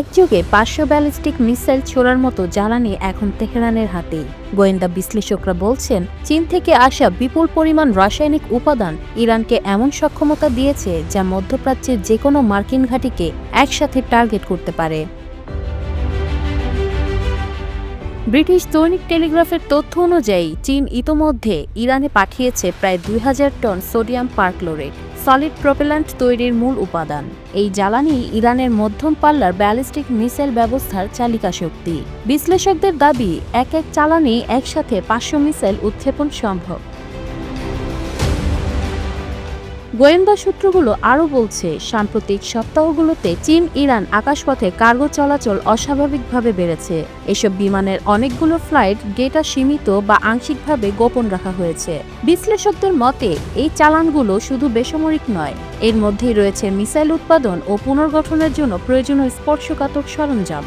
একযোগে পাঁচশো ballistic missile ছোড়ার মতো জ্বালানি এখন তেহরানের হাতে। গোয়েন্দা বিশ্লেষকরা বলছেন, চীন থেকে আসা বিপুল পরিমাণ রাসায়নিক উপাদান ইরানকে এমন সক্ষমতা দিয়েছে যা মধ্যপ্রাচ্যের যে কোনো মার্কিন ঘাঁটিকে একসাথে টার্গেট করতে পারে। ব্রিটিশ দৈনিক টেলিগ্রাফের তথ্য অনুযায়ী, চীন ইতোমধ্যে ইরানে পাঠিয়েছে প্রায় দুই হাজার ton sodium perchlorate solid propellant তৈরির মূল উপাদান। এই জ্বালানি ইরানের মধ্যম পাল্লার ব্যালিস্টিক মিসাইল ব্যবস্থার চালিকা শক্তি। বিশ্লেষকদের দাবি, এক এক চালানি একসাথে পাঁচশো মিসাইল উৎক্ষেপণ সম্ভব। গোয়েন্দা সূত্রগুলো আরও বলছে, সাম্প্রতিক সপ্তাহগুলোতে চীন, ইরান আকাশপথে কার্গো চলাচল অস্বাভাবিকভাবে বেড়েছে। এসব বিমানের অনেকগুলো ফ্লাইট ডেটা সীমিত বা আংশিকভাবে গোপন রাখা হয়েছে। বিশ্লেষকদের মতে, এই চালানগুলো শুধু বেসামরিক নয়, এর মধ্যেই রয়েছে মিসাইল উৎপাদন ও পুনর্গঠনের জন্য প্রয়োজনীয় স্পর্শকাতর সরঞ্জাম।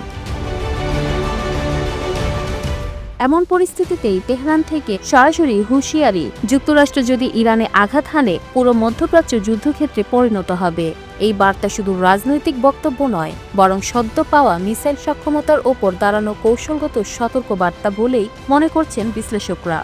এমন পরিস্থিতিতেই তেহরান থেকে সরাসরি হুঁশিয়ারি, যুক্তরাষ্ট্র যদি ইরানে আঘাত হানে, পুরো মধ্যপ্রাচ্য যুদ্ধক্ষেত্রে পরিণত হবে। এই বার্তা শুধু রাজনৈতিক বক্তব্য নয়, বরং সদ্য পাওয়া, মিসাইল সক্ষমতার ওপর দাঁড়ানো কৌশলগত সতর্ক বার্তা বলেই মনে করছেন বিশ্লেষকরা।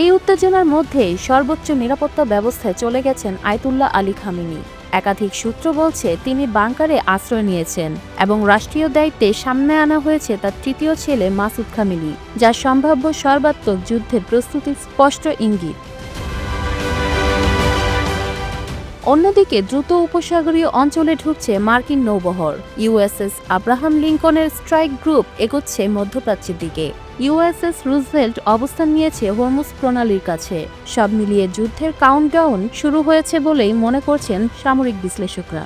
এই উত্তেজনার মধ্যেই সর্বোচ্চ নিরাপত্তা ব্যবস্থায় চলে গেছেন আয়তুল্লাহ আলী খামিনি। একাধিক সূত্র বলছে, তিনি বাংকারে আশ্রয় নিয়েছেন এবং রাষ্ট্রীয় দায়িত্বে সামনে আনা হয়েছে তার তৃতীয় ছেলে মাসুদ খামিনি, যা সম্ভাব্য সর্বাত্মক যুদ্ধের প্রস্তুতির স্পষ্ট ইঙ্গিত। অন্যদিকে দ্রুত উপসাগরীয় অঞ্চলে ঢুকছে মার্কিন নৌবহর। ইউএসএস আব্রাহাম লিঙ্কনের স্ট্রাইক গ্রুপ এগোচ্ছে মধ্যপ্রাচ্যের দিকে। ইউএসএস রুজভেল্ট অবস্থান নিয়েছে হরমুজ প্রণালীর কাছে। সব মিলিয়ে যুদ্ধের কাউন্টডাউন শুরু হয়েছে বলেই মনে করছেন সামরিক বিশ্লেষকরা।